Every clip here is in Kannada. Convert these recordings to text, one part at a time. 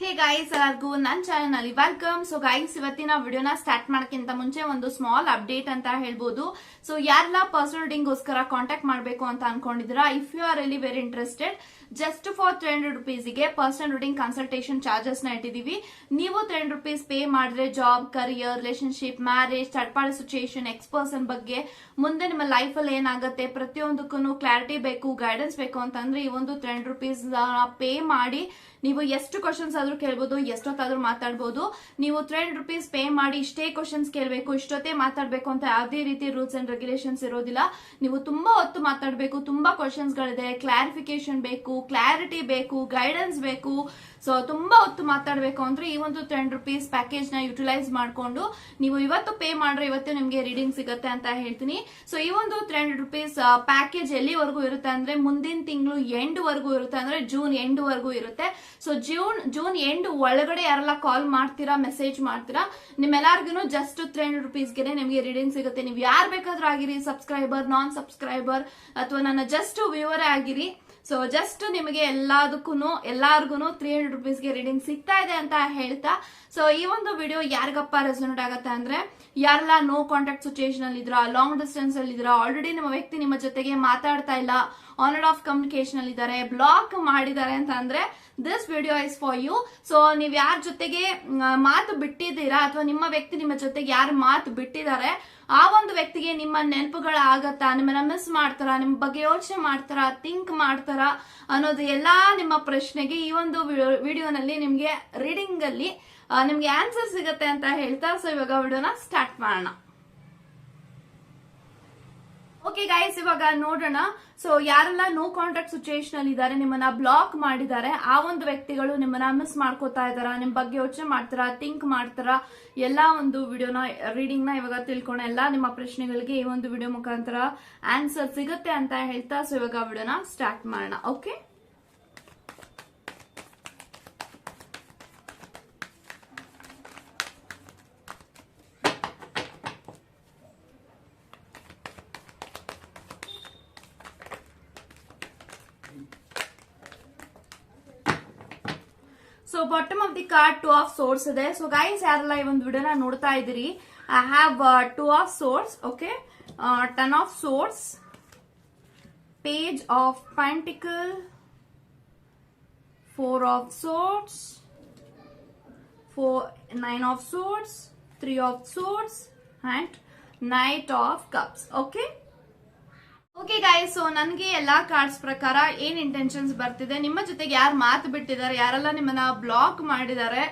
ಹೇ ಗೈಸ್ ಎಲ್ಲರಿಗೂ ನನ್ನ ಚಾನಲ್ ಅಲ್ಲಿ ವೆಲ್ಕಮ್ ಸೊ ಗೈಸ್ ಇವತ್ತಿನ ವಿಡಿಯೋನ ಸ್ಟಾರ್ಟ್ ಮಾಡೋಕ್ಕಿಂತ ಮುಂಚೆ ಒಂದು ಸ್ಮಾಲ್ ಅಪ್ಡೇಟ್ ಅಂತ ಹೇಳ್ಬೋದು. ಸೊ ಯಾರೆಲ್ಲ ಪರ್ಸನಲ್ ಗೋಸ್ಕರ ಕಾಂಟ್ಯಾಕ್ಟ್ ಮಾಡಬೇಕು ಅಂತ ಅನ್ಕೊಂಡಿದ್ದೀರಾ? If you are really very interested just for three hundred ರುಪೀಸ್ಗೆ personal reading consultation ಚಾರ್ಜಸ್ನ ಇಟ್ಟಿದೀವಿ ನೀವು ತ್ರೀ ಹಂಡ್ರೆಡ್ ರುಪೀಸ್ ಪೇ ಮಾಡಿದ್ರೆ job career relationship marriage third party situation X person ಬಗ್ಗೆ ಮುಂದೆ ನಿಮ್ಮ ಲೈಫ್ ಅಲ್ಲಿ ಏನಾಗುತ್ತೆ ಪ್ರತಿಯೊಂದಕ್ಕೂ ಕ್ಲಾರಿಟಿ ಬೇಕು ಗೈಡೆನ್ಸ್ ಬೇಕು ಅಂತಂದ್ರೆ ಈ ಒಂದು ತ್ರೀ ಹಂಡ್ರೆಡ್ ರುಪೀಸ್ ಪೇ ಮಾಡಿ ನೀವು ಎಷ್ಟು ಕ್ವಶನ್ಸ್ ಆದ್ರೂ ಕೇಳ್ಬೋದು, ಎಷ್ಟೊತ್ತಾದ್ರೂ ಮಾತಾಡ್ಬೋದು. ನೀವು ತ್ರೀ ಹಂಡ್ರೆಡ್ ರುಪೀಸ್ ಪೇ ಮಾಡಿ ಇಷ್ಟೇ ಕ್ವಶನ್ಸ್ ಕೇಳಬೇಕು, ಇಷ್ಟೊತ್ತೇ ಮಾತಾಡಬೇಕು ಅಂತ ಯಾವುದೇ ರೀತಿ ರೂಲ್ಸ್ ಅಂಡ್ ರೆಗ್ಯುಲೇಷನ್ಸ್ ಇರೋದಿಲ್ಲ. ನೀವು ತುಂಬಾ ಹೊತ್ತು ಮಾತಾಡಬೇಕು, ತುಂಬಾ ಕ್ವಶನ್ಸ್ ಗಳಿದೆ ಕ್ಲಾರಿಫಿಕೇಶನ್ ಬೇಕು ಕ್ಲಾರಿಟಿ ಬೇಕು ಗೈಡೆನ್ಸ್ ಬೇಕು. ಸೊ ತುಂಬಾ ಹೊತ್ತು ಮಾತಾಡಬೇಕು ಅಂದ್ರೆ ಈ ಒಂದು ಟೆನ್ ರುಪೀಸ್ ಪ್ಯಾಕೇಜ್ನ ಯುಟಿಲೈಸ್ ಮಾಡಿಕೊಂಡು ನೀವು ಇವತ್ತು ಪೇ ಮಾಡ್ರೆ ಇವತ್ತು ನಿಮಗೆ ರೀಡಿಂಗ್ ಸಿಗುತ್ತೆ ಅಂತ ಹೇಳ್ತೀನಿ. ಸೊ ಈ ಒಂದು ಟೆನ್ ರುಪೀಸ್ ಪ್ಯಾಕೇಜ್ ಎಲ್ಲಿವರೆಗೂ ಇರುತ್ತೆ ಅಂದ್ರೆ ಮುಂದಿನ ತಿಂಗಳು ಎಂಡ್ ವರೆಗೂ ಇರುತ್ತೆ ಅಂದ್ರೆ ಜೂನ್ ಎಂಡ್ ವರೆಗೂ ಇರುತ್ತೆ. ಸೊ ಜೂನ್ ಜೂನ್ ಎಂಡ್ ಒಳಗಡೆ ಯಾರೆಲ್ಲ ಕಾಲ್ ಮಾಡ್ತೀರಾ ಮೆಸೇಜ್ ಮಾಡ್ತೀರಾ ನಿಮ್ಮೆಲ್ಲರಿಗೂ ಜಸ್ಟ್ ಹಂಡ್ರೆಡ್ ರುಪೀಸ್ಗೆ ನಿಮಗೆ ರೀಡಿಂಗ್ ಸಿಗುತ್ತೆ. ನೀವು ಯಾರು ಬೇಕಾದ್ರೂ ಆಗಿರಿ ಸಬ್ಸ್ಕ್ರೈಬರ್ ನಾನ್ ಸಬ್ಸ್ಕ್ರೈಬರ್ ಅಥವಾ ನನ್ನ ಜಸ್ಟ್ ವ್ಯೂವರೇ ಆಗಿರಿ ಸೊ ಜಸ್ಟ್ ನಿಮಗೆ ಎಲ್ಲದಕ್ಕೂ ಎಲ್ಲಾರ್ಗು ತ್ರೀ ಹಂಡ್ರೆಡ್ ರುಪೀಸ್ಗೆ ರೀಡಿಂಗ್ ಸಿಗ್ತಾ ಇದೆ ಅಂತ ಹೇಳ್ತಾ. ಸೊ ಈ ಒಂದು ವಿಡಿಯೋ ಯಾರಿಗಪ್ಪ ರೆಸೊನೇಟ್ ಆಗುತ್ತೆ ಅಂದ್ರೆ, ಯಾರೆಲ್ಲ ನೋ ಕಾಂಟ್ಯಾಕ್ಟ್ ಸಿಚುಯೇಷನ್ ಅಲ್ಲಿ ಇದ್ರ ಲಾಂಗ್ ಡಿಸ್ಟೆನ್ಸ್ ಅಲ್ಲಿ ಇದ್ರ ಆಲ್ರೆಡಿ ನಿಮ್ಮ ವ್ಯಕ್ತಿ ನಿಮ್ಮ ಜೊತೆಗೆ ಮಾತಾಡ್ತಾ ಇಲ್ಲ ಆನ್ ಅಂಡ್ ಆಫ್ ಕಮ್ಯುನಿಕೇಶನ್ ಅಲ್ಲಿ ಇದ್ದಾರೆ ಬ್ಲಾಕ್ ಮಾಡಿದ್ದಾರೆ ಅಂತ ಅಂದ್ರೆ this video is for you so ನೀವ್ ಯಾರ ಜೊತೆಗೆ ಮಾತು ಬಿಟ್ಟಿದ್ದೀರಾ ಅಥವಾ ನಿಮ್ಮ ವ್ಯಕ್ತಿ ನಿಮ್ಮ ಜೊತೆಗೆ ಯಾರು ಮಾತು ಬಿಟ್ಟಿದ್ದಾರೆ, ಆ ಒಂದು ವ್ಯಕ್ತಿಗೆ ನಿಮ್ಮ ನೆನಪುಗಳ ಆಗತ್ತಾ ನಿಮ್ಮನ್ನ ಮಿಸ್ ಮಾಡ್ತಾರ? ನಿಮ್ ಬಗ್ಗೆ ಯೋಚನೆ ಮಾಡ್ತಾರ? ಥಿಂಕ್ ಮಾಡ್ತಾರ? ಅನ್ನೋದು ಎಲ್ಲಾ ನಿಮ್ಮ ಪ್ರಶ್ನೆಗೆ ಈ ಒಂದು ವಿಡಿಯೋನಲ್ಲಿ ನಿಮ್ಗೆ ರೀಡಿಂಗ್ ಅಲ್ಲಿ ನಿಮ್ಗೆ ಆನ್ಸರ್ ಸಿಗತ್ತೆ ಅಂತ ಹೇಳ್ತಾ. ಸೊ ಇವಾಗ ವಿಡಿಯೋನ ಸ್ಟಾರ್ಟ್ ಮಾಡೋಣ. ಓಕೆ ಗೈಸ್ ಇವಾಗ ನೋಡೋಣ. ಸೊ ಯಾರೆಲ್ಲ ನೋ ಕಾಂಟ್ಯಾಕ್ಟ್ ಸಿಚುಯೇಷನ್ ಅಲ್ಲಿ ಇದ್ದಾರೆ, ನಿಮ್ಮನ್ನ ಬ್ಲಾಕ್ ಮಾಡಿದ್ದಾರೆ, ಆ ಒಂದು ವ್ಯಕ್ತಿಗಳು ನಿಮ್ಮನ್ನ ಮಿಸ್ ಮಾಡ್ಕೋತಾ ಇದಾರ ನಿಮ್ ಬಗ್ಗೆ ಯೋಚನೆ ಮಾಡ್ತಾರ ಥಿಂಕ್ ಮಾಡ್ತಾರ, ಎಲ್ಲಾ ಒಂದು ವಿಡಿಯೋನ ರೀಡಿಂಗ್ನ ಇವಾಗ ತಿಳ್ಕೊಂಡ ಎಲ್ಲಾ ನಿಮ್ಮ ಪ್ರಶ್ನೆಗಳಿಗೆ ಈ ಒಂದು ವಿಡಿಯೋ ಮುಖಾಂತರ ಆನ್ಸರ್ ಸಿಗುತ್ತೆ ಅಂತ ಹೇಳ್ತಾ ಸೊ ಇವಾಗ ವಿಡಿಯೋನ ಸ್ಟಾರ್ಟ್ ಮಾಡೋಣ. Okay so bottom of the card two of swords ಇದೆ ಸೊ ಗೈಸ್ ಯಾರೆಲ್ಲ ಈ ಒಂದು ವಿಡಿಯೋನ ನೋಡ್ತಾ ಇದ್ದೀರಿ I have two of swords okay ten of swords page of pentacle four of swords four nine of swords three of swords and knight of cups okay okay guys so ನನಗೆ ಎಲ್ಲಾ ಕಾರ್ಡ್ಸ್ ಪ್ರಕಾರ ಏನ್ ಇಂಟೆನ್ಷನ್ಸ್ ಬರ್ತಿದೆ, ನಿಮ್ಮ ಜೊತೆಗೆ ಯಾರು ಮಾತು ಬಿಟ್ಟಿದ್ದಾರೆ, ಯಾರೆಲ್ಲ ನಿಮ್ಮನ್ನ ಬ್ಲಾಕ್ ಮಾಡಿದ್ದಾರೆ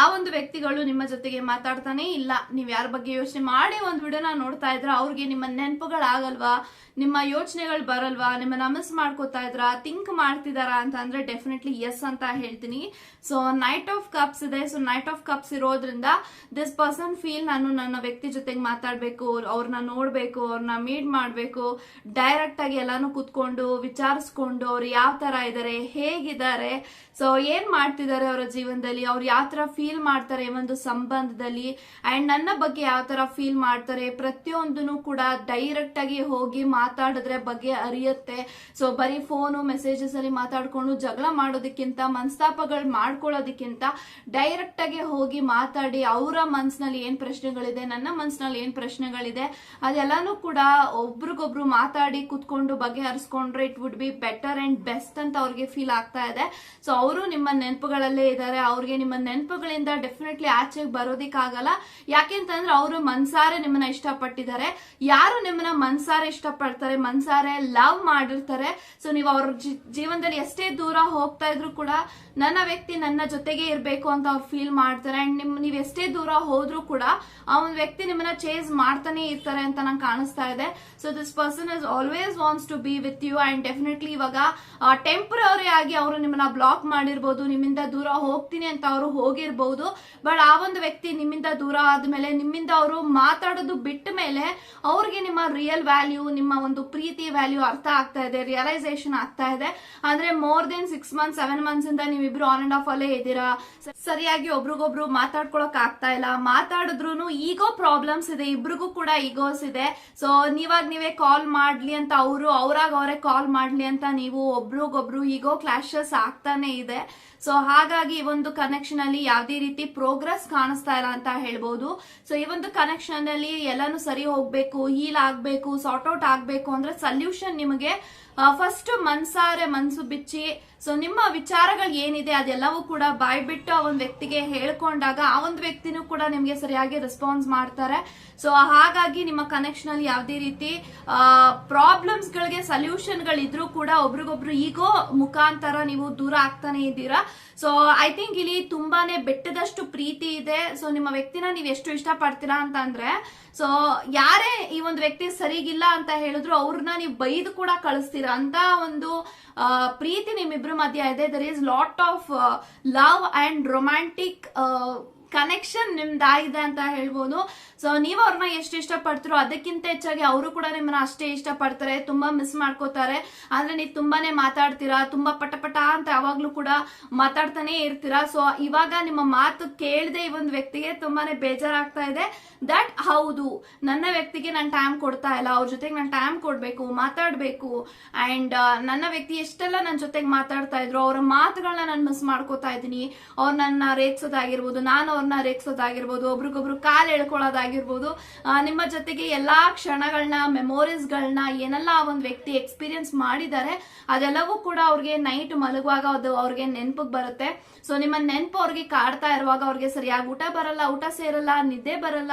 ಆ ಒಂದು ವ್ಯಕ್ತಿಗಳು ನಿಮ್ಮ ಜೊತೆಗೆ ಮಾತಾಡ್ತಾನೆ ಇಲ್ಲ. ನೀವು ಯಾರ ಬಗ್ಗೆ ಯೋಚನೆ ಮಾಡಿ ಒಂದು ವಿಡಿಯೋನ ನೋಡ್ತಾ ಇದ್ರ, ಅವ್ರಿಗೆ ನಿಮ್ಮ ನೆನಪುಗಳಾಗಲ್ವಾ? ನಿಮ್ಮ ಯೋಚನೆಗಳು ಬರಲ್ವಾ? ನಿಮ್ಮ ನಮಸ್ ಮಾಡ್ಕೋತಾ ಇದ್ರ ಥಿಂಕ್ ಮಾಡ್ತಿದಾರಾ ಅಂತ ಅಂದ್ರೆ ಡೆಫಿನೆಟ್ಲಿ ಎಸ್ ಅಂತ ಹೇಳ್ತೀನಿ. ಸೊ ನೈಟ್ ಆಫ್ ಕಪ್ಸ್ ಇದೆ. ಸೊ ನೈಟ್ ಆಫ್ ಕಪ್ಸ್ ಇರೋದ್ರಿಂದ ದಿಸ್ ಪರ್ಸನ್ ಫೀಲ್ ನಾನು ನನ್ನ ವ್ಯಕ್ತಿ ಜೊತೆಗೆ ಮಾತಾಡ್ಬೇಕು ಅವ್ರನ್ನ ನೋಡ್ಬೇಕು ಅವ್ರನ್ನ ಮೀಟ್ ಮಾಡ್ಬೇಕು ಡೈರೆಕ್ಟ್ ಆಗಿ ಎಲ್ಲಾನು ಕುತ್ಕೊಂಡು ವಿಚಾರಿಸ್ಕೊಂಡು ಅವ್ರು ಯಾವ ತರ ಇದಾರೆ ಹೇಗಿದ್ದಾರೆ ಸೊ ಏನ್ ಮಾಡ್ತಿದ್ದಾರೆ ಅವರ ಜೀವನದಲ್ಲಿ? ಅವ್ರು ಯಾವ ತರ ಫೀಲ್ ಮಾಡ್ತಾರೆ ಒಂದು ಸಂಬಂಧದಲ್ಲಿ. ಅಂಡ್ ನನ್ನ ಬಗ್ಗೆ ಯಾವ ತರ ಫೀಲ್ ಮಾಡ್ತಾರೆ? ಪ್ರತಿಯೊಂದನ್ನು ಕೂಡ ಡೈರೆಕ್ಟ್ ಆಗಿ ಹೋಗಿ ಮಾತಾಡಿದ್ರೆ ಬಗ್ಗೆ ಅರಿಯುತ್ತೆ. ಸೊ ಬರೀ ಫೋನು ಮೆಸೇಜಸ್ ಅಲ್ಲಿ ಮಾತಾಡ್ಕೊಂಡು ಜಗಳ ಮಾಡೋದಕ್ಕಿಂತ, ಮನಸ್ತಾಪಗಳು ಮಾಡ್ಕೊಳ್ಳೋದಕ್ಕಿಂತ ಡೈರೆಕ್ಟ್ ಆಗಿ ಹೋಗಿ ಮಾತಾಡಿ ಅವರ ಮನಸ್ಸಿನಲ್ಲಿ ಏನ್ ಪ್ರಶ್ನೆಗಳಿದೆ, ನನ್ನ ಮನ್ಸಿನಲ್ಲಿ ಏನ್ ಪ್ರಶ್ನೆಗಳಿದೆ, ಅದೆಲ್ಲಾನು ಕೂಡ ಒಬ್ರಿಗೊಬ್ರು ಮಾತಾಡಿ ಕುತ್ಕೊಂಡು ಬಗೆಹರಿಸ್ಕೊಂಡ್ರೆ it would be better and best ಅಂತ ಅವ್ರಿಗೆ ಫೀಲ್ ಆಗ್ತಾ ಇದೆ. ಸೊ ಅವರು ನಿಮ್ಮ ನೆನಪುಗಳಲ್ಲೇ ಇದ್ದಾರೆ. ಅವ್ರಿಗೆ ನಿಮ್ಮ ನೆನಪುಗಳಿಂದ ಡೆಫಿನೆಟ್ಲಿ ಆಚೆಗೆ ಬರೋದಿಕ್ಕಾಗಲ್ಲ. ಯಾಕೆಂತಂದ್ರೆ ಅವರು ಮನ್ಸಾರೆ ನಿಮ್ಮನ್ನ ಇಷ್ಟಪಟ್ಟಿದ್ದಾರೆ. ಯಾರು ನಿಮ್ಮನ್ನ ಮನ್ಸಾರೆ ಇಷ್ಟಪಡ್ತಾರೆ, ಮನ್ಸಾರೆ ಲವ್ ಮಾಡಿರ್ತಾರೆ. ಸೊ ನೀವು ಅವ್ರ ಜೀವನದಲ್ಲಿ ಎಷ್ಟೇ ದೂರ ಹೋಗ್ತಾ ಇದ್ರು ಕೂಡ ನನ್ನ ವ್ಯಕ್ತಿ ನನ್ನ ಜೊತೆಗೆ ಇರಬೇಕು ಅಂತ ಅವ್ರು ಫೀಲ್ ಮಾಡ್ತಾರೆ. ಅಂಡ್ ನಿಮ್ ನೀವ್ ಎಷ್ಟೇ ದೂರ ಹೋದ್ರು ಕೂಡ ಆ ಒಂದು ವ್ಯಕ್ತಿ ನಿಮ್ಮನ್ನ ಚೇಸ್ ಮಾಡ್ತಾನೆ ಇರ್ತಾರೆ ಅಂತ ನಂಗೆ ಕಾಣಿಸ್ತಾ ಇದೆ. So this person is always wants to be with you and definitely ಇವಾಗ ಟೆಂಪರರಿ ಆಗಿ ಅವರು ನಿಮ್ಮನ್ನ ಬ್ಲಾಕ್ ಮಾಡಿರ್ಬೋದು, ನಿಮ್ಮಿಂದ ದೂರ ಹೋಗ್ತೀನಿ ಅಂತ ಅವರು ಹೋಗಿರ್ಬೋದು. ಬಟ್ ಆ ಒಂದು ವ್ಯಕ್ತಿ ನಿಮ್ಮಿಂದ ದೂರ ಆದ್ಮೇಲೆ, ನಿಮ್ಮಿಂದ ಅವರು ಮಾತಾಡೋದು ಬಿಟ್ಟ ಮೇಲೆ ಅವ್ರಿಗೆ ನಿಮ್ಮ ರಿಯಲ್ ವ್ಯಾಲ್ಯೂ ನಿಮ್ಮ ಒಂದು ಪ್ರೀತಿ ವ್ಯಾಲ್ಯೂ ಅರ್ಥ ಆಗ್ತಾ ಇದೆ ರಿಯಲೈಸೇಷನ್ ಆಗ್ತಾ ಇದೆ. ಅಂದ್ರೆ more than six month seven months ಇಂದ ನೀವಿಬ್ರು ಆನ್ ಅಂಡ್ ಆಫ್ ಅಲ್ಲೇ ಇದ್ದೀರಾ? ಸರಿಯಾಗಿ ಒಬ್ರಿಗೊಬ್ರು ಮಾತಾಡ್ಕೊಳಕ್ ಆಗ್ತಾ ಇಲ್ಲ. ಮಾತಾಡಿದ್ರು ಈಗೋ ಪ್ರಾಬ್ಲಮ್ಸ್ ಇದೆ, ಇಬ್ರಿಗೂ ಕೂಡ ಈಗೋಸ್ ಇದೆ. ಸೊ ನೀವಾಗ ನೀವೇ ಕಾಲ್ ಮಾಡ್ಲಿ ಅಂತ ಅವರು, ಅವ್ರಾಗ ಅವರೇ ಕಾಲ್ ಮಾಡ್ಲಿ ಅಂತ ನೀವು ಒಬ್ರಿಗೊಬ್ರು ಈಗೋ ಕ್ಲಾಶಸ್ ಆಗ್ತಾನೆ ಇದೆ. ಸೊ ಹಾಗಾಗಿ ಈ ಒಂದು ಕನೆಕ್ಷನ್ ಅಲ್ಲಿ ಯಾವುದೇ ರೀತಿ ಪ್ರೋಗ್ರೆಸ್ ಕಾಣಿಸ್ತಾ ಇಲ್ಲ ಅಂತ ಹೇಳ್ಬೋದು. ಸೊ ಈ ಒಂದು ಕನೆಕ್ಷನ್ ಅಲ್ಲಿ ಎಲ್ಲಾನು ಸರಿ ಹೋಗ್ಬೇಕು ಹೀಲ್ ಆಗ್ಬೇಕು ಸಾರ್ಟ್ ಔಟ್ ಆಗ್ಬೇಕು ಅಂದ್ರೆ ಸಲ್ಯೂಷನ್ ನಿಮಗೆ ಫಸ್ಟ್ ಮನ್ಸಾರೆ ಮನ್ಸು ಬಿಚ್ಚಿ. ಸೊ ನಿಮ್ಮ ವಿಚಾರಗಳು ಏನಿದೆ ಅದೆಲ್ಲವೂ ಕೂಡ ಬಾಯ್ಬಿಟ್ಟು ಆ ಒಂದು ವ್ಯಕ್ತಿಗೆ ಹೇಳ್ಕೊಂಡಾಗ ಆ ಒಂದು ವ್ಯಕ್ತಿನೂ ಕೂಡ ನಿಮ್ಗೆ ಸರಿಯಾಗಿ ರೆಸ್ಪಾನ್ಸ್ ಮಾಡ್ತಾರೆ. ಸೊ ಹಾಗಾಗಿ ನಿಮ್ಮ ಕನೆಕ್ಷನ್ ಅಲ್ಲಿ ಯಾವುದೇ ರೀತಿ ಪ್ರಾಬ್ಲಮ್ಸ್ ಗಳಿಗೆ ಸೊಲ್ಯೂಷನ್ ಗಳಿದ್ರೂ ಕೂಡ ಒಬ್ರಿಗೊಬ್ರು ಈಗೋ ಮುಖಾಂತರ ನೀವು ದೂರ ಆಗ್ತಾನೆ ಇದ್ದೀರಾ. ಸೊ ಐ ಥಿಂಕ್ ಇಲ್ಲಿ ತುಂಬಾನೇ ಬೆಟ್ಟದಷ್ಟು ಪ್ರೀತಿ ಇದೆ. ಸೊ ನಿಮ್ಮ ವ್ಯಕ್ತಿನ ನೀವು ಎಷ್ಟು ಇಷ್ಟಪಡ್ತೀರಾ ಅಂತ ಅಂದ್ರೆ ಸೊ ಯಾರೇ ಈ ಒಂದು ವ್ಯಕ್ತಿ ಸರಿಗಿಲ್ಲ ಅಂತ ಹೇಳಿದ್ರು ಅವ್ರನ್ನ ನೀವು ಬೈದು ಕೂಡ ಕಳಿಸ್ತೀರಾ. ಅಂತ ಒಂದು ಪ್ರೀತಿ ನಿಮ್ಮಿಬ್ರ ಮಧ್ಯ ಇದೆ. There is lot of love and romantic connection ನಿಮ್ದಾಗಿದೆ ಅಂತ ಹೇಳ್ಬೋದು. ಸೊ ನೀವು ಅವ್ರನ್ನ ಎಷ್ಟು ಇಷ್ಟಪಡ್ತಿರೋ ಅದಕ್ಕಿಂತ ಹೆಚ್ಚಾಗಿ ಅವರು ಕೂಡ ನಿಮ್ಮನ್ನ ಅಷ್ಟೇ ಇಷ್ಟಪಡ್ತಾರೆ. ತುಂಬಾ ಮಿಸ್ ಮಾಡ್ಕೋತಾರೆ. ಅಂದ್ರೆ ನೀವು ತುಂಬಾನೇ ಮಾತಾಡ್ತೀರಾ? ತುಂಬಾ ಪಟ ಪಟ ಅಂತ ಯಾವಾಗ್ಲೂ ಕೂಡ ಮಾತಾಡ್ತಾನೆ ಇರ್ತೀರಾ? ಸೊ ಇವಾಗ ನಿಮ್ಮ ಮಾತು ಕೇಳದೆ ಈ ಒಂದು ವ್ಯಕ್ತಿಗೆ ತುಂಬಾನೇ ಬೇಜಾರಾಗ್ತಾ ಇದೆ. ದಟ್ ಹೌದು. ನನ್ನ ವ್ಯಕ್ತಿಗೆ ನಾನು ಟೈಮ್ ಕೊಡ್ತಾ ಇಲ್ಲ. ಅವ್ರ ಜೊತೆಗೆ ನಾನು ಟೈಮ್ ಕೊಡ್ಬೇಕು, ಮಾತಾಡ್ಬೇಕು. ಅಂಡ್ ನನ್ನ ವ್ಯಕ್ತಿ ಎಷ್ಟೆಲ್ಲ ನನ್ನ ಜೊತೆಗೆ ಮಾತಾಡ್ತಾ ಇದ್ರು, ಅವರ ಮಾತುಗಳನ್ನ ನಾನು ಮಿಸ್ ಮಾಡ್ಕೋತಾ ಇದ್ದೀನಿ. ಅವ್ರು ನನ್ನ ರೇಗ್ಸೋದಾಗಿರ್ಬೋದು, ನಾನು ಅವ್ರನ್ನ ರೇಗ್ಸೋದಾಗಿರ್ಬೋದು, ಒಬ್ರಿಗೊಬ್ರು ಕಾಲ್ ಎಳ್ಕೊಳ್ಳೋದಾಗಿರ್ಬೋದು ನಿಮ್ಮ ಜೊತೆಗೆ ಎಲ್ಲಾ ಕ್ಷಣಗಳನ್ನ ಮೆಮೊರೀಸ್ಗಳನ್ನ ಏನೆಲ್ಲ ಆ ಒಂದು ವ್ಯಕ್ತಿ ಎಕ್ಸ್ಪೀರಿಯನ್ಸ್ ಮಾಡಿದ್ದಾರೆ ಅದೆಲ್ಲವೂ ಕೂಡ ಅವ್ರಿಗೆ ನೈಟ್ ಮಲಗುವಾಗ ಅದು ಅವ್ರಿಗೆ ನೆನಪಿಗೆ ಬರುತ್ತೆ. ಸೊ ನಿಮ್ಮ ನೆನಪು ಅವ್ರಿಗೆ ಕಾಡ್ತಾ ಇರುವಾಗ ಅವ್ರಿಗೆ ಸರಿಯಾಗಿ ಊಟ ಬರಲ್ಲ, ಊಟ ಸೇರಲ್ಲ, ನಿದ್ದೆ ಬರಲ್ಲ.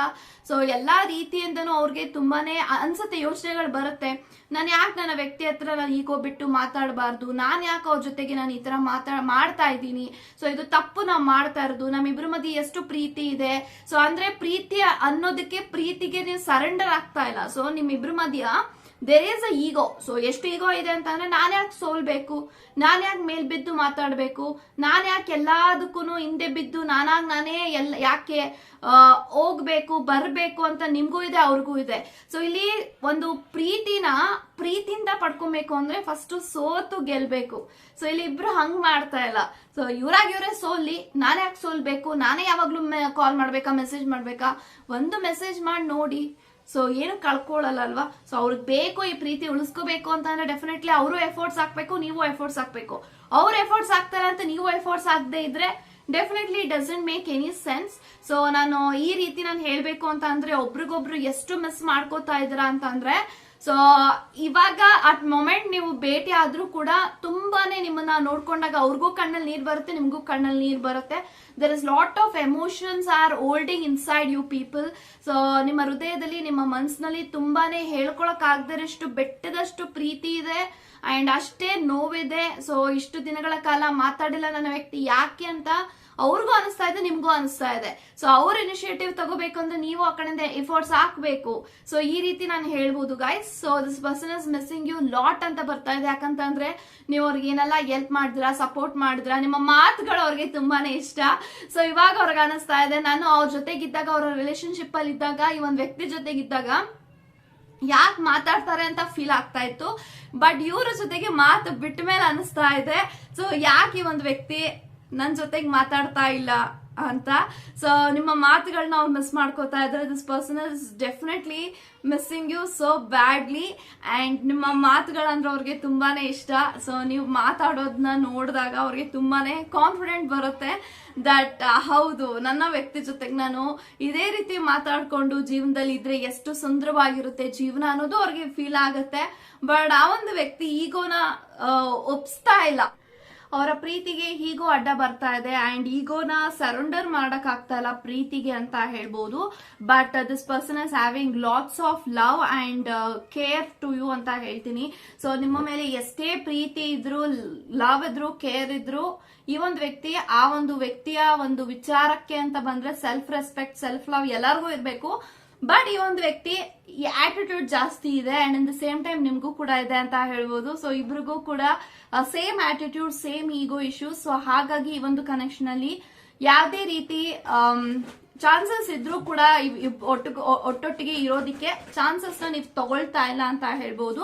ಸೊ ಎಲ್ಲಾ ರೀತಿಯಿಂದನೂ ಅವ್ರಿಗೆ ತುಂಬಾನೇ ಅನ್ಸುತ್ತೆ, ಯೋಚನೆಗಳು ಬರುತ್ತೆ. ನಾನು ಯಾಕೆ ನನ್ನ ವ್ಯಕ್ತಿ ಹತ್ರ ನಾನು ಈಗೋ ಬಿಟ್ಟು ಮಾತಾಡಬಾರ್ದು? ನಾನು ಯಾಕೆ ಅವ್ರ ಜೊತೆಗೆ ನಾನು ಈ ತರ ಮಾತಾ, ಮಾಡ್ತಾ ಇದ್ದೀನಿ? ಸೊ ಇದು ತಪ್ಪು ನಾವು ಮಾಡ್ತಾ ಇರೋದು. ನಮ್ಮಿಬ್ರ ಮಧ್ಯೆ ಎಷ್ಟು ಪ್ರೀತಿ ಇದೆ. ಸೊ ಅಂದ್ರೆ ಪ್ರೀತಿ ಅನ್ನೋದಕ್ಕೆ ಪ್ರೀತಿಗೆ ನೀವು ಸರೆಂಡರ್ ಆಗ್ತಾ ಇಲ್ಲ. ಸೊ ನಿಮ್ಮಿಬ್ರ ಮಧ್ಯ there is a ego so ಎಷ್ಟು ಈಗೋ ಇದೆ ಅಂತಂದ್ರೆ ನಾನು ಯಾಕೆ ಸೋಲ್ಬೇಕು? ನಾನು ಯಾಕೆ ಮೇಲ್ ಬಿದ್ದು ಮಾತಾಡಬೇಕು? ನಾನು ಯಾಕೆ ಎಲ್ಲದಕ್ಕೂ ಹಿಂದೆ ಬಿದ್ದು ನಾನಾಗ್ ನಾನೇ ಎಲ್ಲ ಯಾಕೆ ಹೋಗ್ಬೇಕು, ಬರಬೇಕು ಅಂತ ನಿಮಗೂ ಇದೆ, ಅವ್ರಿಗೂ ಇದೆ. ಸೊ ಇಲ್ಲಿ ಒಂದು ಪ್ರೀತಿನ, ಪ್ರೀತಿಯಿಂದ ಪಡ್ಕೊಬೇಕು ಅಂದ್ರೆ ಫಸ್ಟ್ ಸೋತು ಗೆಲ್ಬೇಕು. ಸೊ ಇಲ್ಲಿ ಇಬ್ರು ಹಂಗ್ ಮಾಡ್ತಾ ಇಲ್ಲ. ಸೊ ಇವ್ರಾಗ ಇವರೇ ಸೋಲಿ, ನಾನು ಯಾಕೆ ಸೋಲ್ಬೇಕು? ನಾನೇ ಯಾವಾಗ್ಲೂ ಕಾಲ್ ಮಾಡ್ಬೇಕಾ ಮೆಸೇಜ್ ಮಾಡ್ಬೇಕಾ? ಒಂದು ಮೆಸೇಜ್ ಮಾಡಿ ನೋಡಿ ಸೊ ಏನು ಕಳ್ಕೊಳ್ಳಲ್ಲ ಅಲ್ವಾ ಸೊ ಅವ್ರಿಗೆ ಬೇಕು ಈ ಪ್ರೀತಿ ಉಳಿಸ್ಕೋಬೇಕು ಅಂತ ಅಂದ್ರೆ ಡೆಫಿನೆಟ್ಲಿ ಅವರು ಎಫರ್ಟ್ಸ್ ಹಾಕ್ಬೇಕು, ನೀವು ಎಫರ್ಟ್ಸ್ ಹಾಕ್ಬೇಕು. ಅವ್ರು ಎಫರ್ಟ್ಸ್ ಹಾಕ್ತಾರೆ ಅಂತ ನೀವು ಎಫರ್ಟ್ಸ್ ಹಾಕದೇ ಇದ್ರೆ definitely doesn't make any sense so ನಾನು ಈ ರೀತಿ ನಾನು ಹೇಳ್ಬೇಕು ಅಂತ ಅಂದ್ರೆ ಒಬ್ರಿಗೊಬ್ರು ಎಷ್ಟು ಮಿಸ್ ಮಾಡ್ಕೋತಾ ಇದ್ದೀರಾ ಅಂತ ಅಂದ್ರೆ ಸೊ ಇವಾಗ ಅಟ್ ಮೊಮೆಂಟ್ ನೀವು ಭೇಟಿ ಆದ್ರೂ ಕೂಡ ತುಂಬಾನೇ ನಿಮ್ಮನ್ನ ನೋಡ್ಕೊಂಡಾಗ ಅವ್ರಿಗೂ ಕಣ್ಣಲ್ಲಿ ನೀರ್ ಬರುತ್ತೆ, ನಿಮ್ಗೂ ಕಣ್ಣಲ್ಲಿ ನೀರ್ ಬರುತ್ತೆ. There is lot of emotions are holding inside you people so ನಿಮ್ಮ ಹೃದಯದಲ್ಲಿ, ನಿಮ್ಮ ಮನಸ್ಸಿನಲ್ಲಿ ತುಂಬಾನೇ ಹೇಳ್ಕೊಳಕ್ ಆಗದಷ್ಟು ಬೆಟ್ಟದಷ್ಟು ಪ್ರೀತಿ ಇದೆ. ಅಂಡ್ ಅಷ್ಟೇ ನೋವಿದೆ. ಸೊ ಇಷ್ಟು ದಿನಗಳ ಕಾಲ ಮಾತಾಡಿಲ್ಲ ನನ್ನ ವ್ಯಕ್ತಿ ಯಾಕೆ ಅಂತ ಅವ್ರಿಗೂ ಅನಿಸ್ತಾ ಇದೆ, ನಿಮ್ಗೂ ಅನಿಸ್ತಾ ಇದೆ. ಸೊ ಅವ್ರ ಇನಿಷಿಯೇಟಿವ್ ತಗೋಬೇಕು ಅಂದ್ರೆ ನೀವು ಆ ಕಡೆಯಿಂದ ಎಫರ್ಟ್ಸ್ ಹಾಕ್ಬೇಕು. ಸೊ ಈ ರೀತಿ ನಾನು ಹೇಳ್ಬೋದು guys so this person is missing you lot ಅಂತ ಬರ್ತಾ ಇದೆ. ಯಾಕಂತಂದ್ರೆ ನೀವು ಅವ್ರಿಗೆ ಏನೆಲ್ಲ ಹೆಲ್ಪ್ ಮಾಡಿದ್ರಾ ಸಪೋರ್ಟ್ ಮಾಡಿದ್ರಾ, ನಿಮ್ಮ ಮಾತುಗಳು ಅವ್ರಿಗೆ ತುಂಬಾನೇ ಇಷ್ಟ. ಸೊ ಇವಾಗ ಅವ್ರಿಗೆ ಅನಿಸ್ತಾ ಇದೆ, ನಾನು ಅವ್ರ ಜೊತೆಗಿದ್ದಾಗ, ಅವ್ರ ರಿಲೇಶನ್ಶಿಪ್ ಅಲ್ಲಿ ಇದ್ದಾಗ ಈ ಒಂದು ವ್ಯಕ್ತಿ ಜೊತೆಗಿದ್ದಾಗ ಯಾಕೆ ಮಾತಾಡ್ತಾರೆ ಅಂತ ಫೀಲ್ ಆಗ್ತಾ ಇತ್ತು. ಬಟ್ ಇವ್ರ ಜೊತೆಗೆ ಮಾತು ಬಿಟ್ಟ ಮೇಲೆ ಅನಿಸ್ತಾ ಇದೆ. ಸೊ ಯಾಕೆ ಈ ಒಂದು ವ್ಯಕ್ತಿ ನನ್ನ ಜೊತೆಗೆ ಮಾತಾಡ್ತಾ ಇಲ್ಲ ಅಂತ. ಸೊ ನಿಮ್ಮ ಮಾತುಗಳನ್ನ ಅವ್ರು ಮಿಸ್ ಮಾಡ್ಕೋತಾ ಇದ್ದಾರೆ this person is definitely missing you so badly and ನಿಮ್ಮ ಮಾತುಗಳಂದ್ರೆ ಅವ್ರಿಗೆ ತುಂಬಾನೇ ಇಷ್ಟ. ಸೊ ನೀವು ಮಾತಾಡೋದನ್ನ ನೋಡಿದಾಗ ಅವ್ರಿಗೆ ತುಂಬಾನೇ ಕಾನ್ಫಿಡೆಂಟ್ ಬರುತ್ತೆ ದಟ್ ಹೌದು, ನನ್ನ ವ್ಯಕ್ತಿ ಜೊತೆಗೆ ನಾನು ಇದೇ ರೀತಿ ಮಾತಾಡ್ಕೊಂಡು ಜೀವನದಲ್ಲಿ ಇದ್ರೆ ಎಷ್ಟು ಸುಂದರವಾಗಿರುತ್ತೆ ಜೀವನ ಅನ್ನೋದು ಅವ್ರಿಗೆ ಫೀಲ್ ಆಗುತ್ತೆ. ಬಟ್ ಆ ಒಂದು ವ್ಯಕ್ತಿ ಈಗೋನ ಒಪ್ಸ್ತಾ ಇಲ್ಲ. ಅವರ ಪ್ರೀತಿಗೆ ಹೀಗೋ ಅಡ್ಡ ಬರ್ತಾ ಇದೆ ಅಂಡ್ ಈಗೋನ ಸರೆಂಡರ್ ಮಾಡಕ್ ಆಗ್ತಾ ಇಲ್ಲ ಪ್ರೀತಿಗೆ ಅಂತ ಹೇಳ್ಬೋದು. But this person is having lots of love and care to you ಅಂತ ಹೇಳ್ತೀನಿ. ಸೊ ನಿಮ್ಮ ಮೇಲೆ ಎಷ್ಟೇ ಪ್ರೀತಿ ಇದ್ರು ಲವ್ ಇದ್ರು ಕೇರ್ ಇದ್ರು, ಈ ಒಂದು ವ್ಯಕ್ತಿ, ಆ ಒಂದು ವ್ಯಕ್ತಿಯ ಒಂದು ವಿಚಾರಕ್ಕೆ ಅಂತ ಬಂದ್ರೆ ಸೆಲ್ಫ್ ರೆಸ್ಪೆಕ್ಟ್ ಸೆಲ್ಫ್ ಲವ್ ಎಲ್ಲರಿಗೂ ಇರಬೇಕು. ಬಟ್ ಈ ಒಂದು ವ್ಯಕ್ತಿ, ಈ ಆಟಿಟ್ಯೂಡ್ ಜಾಸ್ತಿ ಇದೆ and in the same time ನಿಮ್ಗೂ ಕೂಡ ಇದೆ ಅಂತ ಹೇಳ್ಬೋದು. ಸೊ ಇಬ್ರಿಗೂ ಕೂಡ same attitude same ego issues so ಹಾಗಾಗಿ ಈ ಒಂದು ಕನೆಕ್ಷನ್ ಅಲ್ಲಿ ಯಾವುದೇ ರೀತಿ ಚಾನ್ಸಸ್ ಇದ್ರೂ ಕೂಡ ಒಟ್ಟೊಟ್ಟಿಗೆ ಇರೋದಿಕ್ಕೆ ಚಾನ್ಸಸ್ನ ನೀವು ತಗೊಳ್ತಾ ಇಲ್ಲ ಅಂತ ಹೇಳ್ಬೋದು.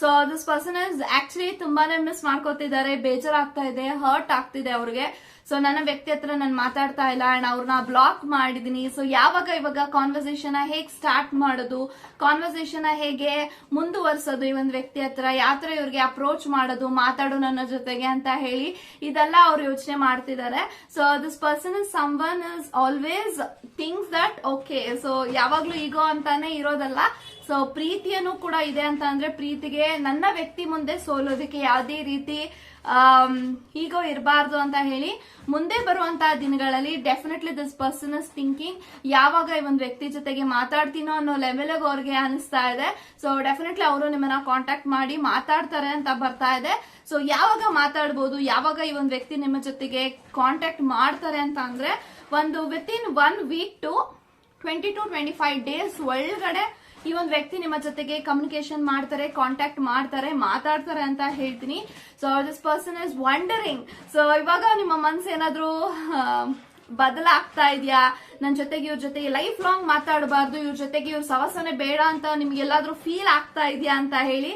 So this person is actually ತುಂಬಾನೇ ಮಿಸ್ ಮಾಡ್ಕೋತಿದ್ದಾರೆ, ಬೇಜಾರಾಗ್ತಾ ಇದೆ ಹರ್ಟ್ ಆಗ್ತಿದೆ ಅವ್ರಿಗೆ. ಸೊ ನನ್ನ ವ್ಯಕ್ತಿ ಹತ್ರ ನಾನು ಮಾತಾಡ್ತಾ ಇಲ್ಲ ಅಂಡ್ ಅವ್ರನ್ನ ಬ್ಲಾಕ್ ಮಾಡಿದೀನಿ. ಸೊ ಯಾವಾಗ ಇವಾಗ ಕಾನ್ವರ್ಸೇಷನ್ ಹೇಗೆ ಸ್ಟಾರ್ಟ್ ಮಾಡೋದು? ಕಾನ್ವರ್ಸೇಷನ್ ಹೇಗೆ ಮುಂದುವರ್ಸೋದು ಈ ಒಂದು ವ್ಯಕ್ತಿ ಹತ್ರ? ಯಾವ ತರ ಇವ್ರಿಗೆ ಅಪ್ರೋಚ್ ಮಾಡೋದು? ಮಾತಾಡು ನನ್ನ ಜೊತೆಗೆ ಅಂತ ಹೇಳಿ ಇದೆಲ್ಲ ಅವ್ರು ಯೋಚನೆ ಮಾಡ್ತಿದ್ದಾರೆ. So this person is someone is always things that okay so ಯಾವಾಗ್ಲೂ ಈಗೋ ಅಂತಾನೆ ಇರೋದಲ್ಲ. ಸೊ ಪ್ರೀತಿಯನ್ನು ಕೂಡ ಇದೆ ಅಂತ ಅಂದ್ರೆ ಪ್ರೀತಿಗೆ ನನ್ನ ವ್ಯಕ್ತಿ ಮುಂದೆ ಸೋಲೋದಕ್ಕೆ ಯಾವುದೇ ರೀತಿ ಹೀಗೋ ಇರಬಾರ್ದು ಅಂತ ಹೇಳಿ ಮುಂದೆ ಬರುವಂತಹ ದಿನಗಳಲ್ಲಿ definitely this person is thinking ಯಾವಾಗ ಈ ಒಂದು ವ್ಯಕ್ತಿ ಜೊತೆಗೆ ಮಾತಾಡ್ತೀನೋ ಅನ್ನೋ ಲೆವೆಲ್ ಅವ್ರಿಗೆ ಅನಿಸ್ತಾ ಇದೆ. ಸೊ ಡೆಫಿನೆಟ್ಲಿ ಅವರು ನಿಮ್ಮನ್ನ ಕಾಂಟ್ಯಾಕ್ಟ್ ಮಾಡಿ ಮಾತಾಡ್ತಾರೆ ಅಂತ ಬರ್ತಾ ಇದೆ. ಸೊ ಯಾವಾಗ ಮಾತಾಡ್ಬೋದು, ಯಾವಾಗ ಈ ಒಂದು ವ್ಯಕ್ತಿ ನಿಮ್ಮ ಜೊತೆಗೆ ಕಾಂಟ್ಯಾಕ್ಟ್ ಮಾಡ್ತಾರೆ ಅಂತ ಅಂದ್ರೆ ಒಂದು within one week to twenty to twenty five days ಒಳಗಡೆ ಈ ಒಂದು ವ್ಯಕ್ತಿ ನಿಮ್ಮ ಜೊತೆಗೆ ಕಮ್ಯುನಿಕೇಶನ್ ಮಾಡ್ತಾರೆ ಕಾಂಟ್ಯಾಕ್ಟ್ ಮಾಡ್ತಾರೆ, ಮಾತಾಡ್ತಾರೆ ಅಂತ ಹೇಳ್ತೀನಿ. So this person is wondering so ಇವಾಗ ನಿಮ್ಮ ಮನ್ಸು ಏನಾದ್ರೂ ಬದಲಾಗ್ತಾ ಇದೆಯಾ? ನನ್ನ ಜೊತೆಗೆ ಇವ್ರ ಜೊತೆಗೆ ಲೈಫ್ ಲಾಂಗ್ ಮಾತಾಡಬಾರ್ದು, ಇವ್ರ ಜೊತೆಗೆ ಇವ್ರ ಸವಸನೆ ಬೇಡ ಅಂತ ನಿಮ್ಗೆ ಎಲ್ಲಾದ್ರೂ ಫೀಲ್ ಆಗ್ತಾ ಇದೆಯಾ ಅಂತ ಹೇಳಿ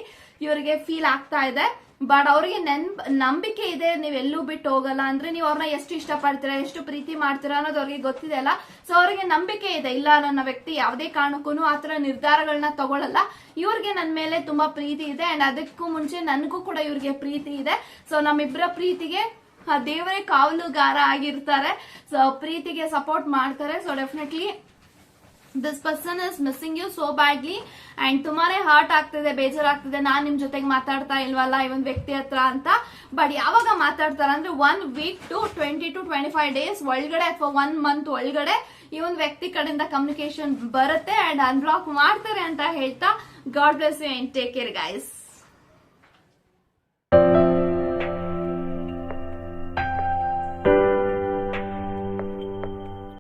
ಇವರಿಗೆ ಫೀಲ್ ಆಗ್ತಾ ಇದೆ. ಬಟ್ ಅವರಿಗೆ ನೆನ್ಪ್, ನಂಬಿಕೆ ಇದೆ, ನೀವು ಎಲ್ಲೂ ಬಿಟ್ಟು ಹೋಗಲ್ಲ. ಅಂದ್ರೆ ನೀವು ಅವ್ರನ್ನ ಎಷ್ಟು ಇಷ್ಟಪಡ್ತೀರಾ, ಎಷ್ಟು ಪ್ರೀತಿ ಮಾಡ್ತೀರಾ ಅನ್ನೋದು ಅವ್ರಿಗೆ ಗೊತ್ತಿದೆ ಅಲ್ಲ. ಸೊ ಅವರಿಗೆ ನಂಬಿಕೆ ಇದೆ. ಇಲ್ಲ ನನ್ನ ವ್ಯಕ್ತಿ ಯಾವುದೇ ಕಾರಣಕ್ಕೂ ಆತರ ನಿರ್ಧಾರಗಳನ್ನ ತಗೊಳಲ್ಲ. ಇವ್ರಿಗೆ ನನ್ನ ಮೇಲೆ ತುಂಬಾ ಪ್ರೀತಿ ಇದೆ. ಅಂಡ್ ಅದಕ್ಕೂ ಮುಂಚೆ ನನಗೂ ಕೂಡ ಇವ್ರಿಗೆ ಪ್ರೀತಿ ಇದೆ. ಸೊ ನಮ್ಮಿಬ್ಬರ ಪ್ರೀತಿಗೆ ದೇವರೇ ಕಾವಲುಗಾರ ಆಗಿರ್ತಾರೆ. ಸೊ ಪ್ರೀತಿಗೆ ಸಪೋರ್ಟ್ ಮಾಡ್ತಾರೆ. So definitely this person is missing you so badly and ತುಂಬಾನೇ ಹರ್ಟ್ ಆಗ್ತಿದೆ ಬೇಜಾರಾಗ್ತಿದೆ ನಾನ್ ನಿಮ್ ಜೊತೆಗೆ ಮಾತಾಡ್ತಾ ಇಲ್ವಲ್ಲ ಈ ಒಂದು ವ್ಯಕ್ತಿ ಹತ್ರ ಅಂತ ಬಟ್ ಯಾವಾಗ ಮಾತಾಡ್ತಾರ ಅಂದ್ರೆ one week to twenty to twenty five days ಒಳಗಡೆ ಅಥವಾ ಒನ್ ಮಂತ್ ಒಳಗಡೆ ಈ ಒಂದು ವ್ಯಕ್ತಿ ಕಡೆಯಿಂದ ಕಮ್ಯುನಿಕೇಶನ್ ಬರುತ್ತೆ ಅಂಡ್ ಅನ್ಬ್ಲಾಕ್ ಮಾಡ್ತಾರೆ ಅಂತ ಹೇಳ್ತಾ. God bless you and take care guys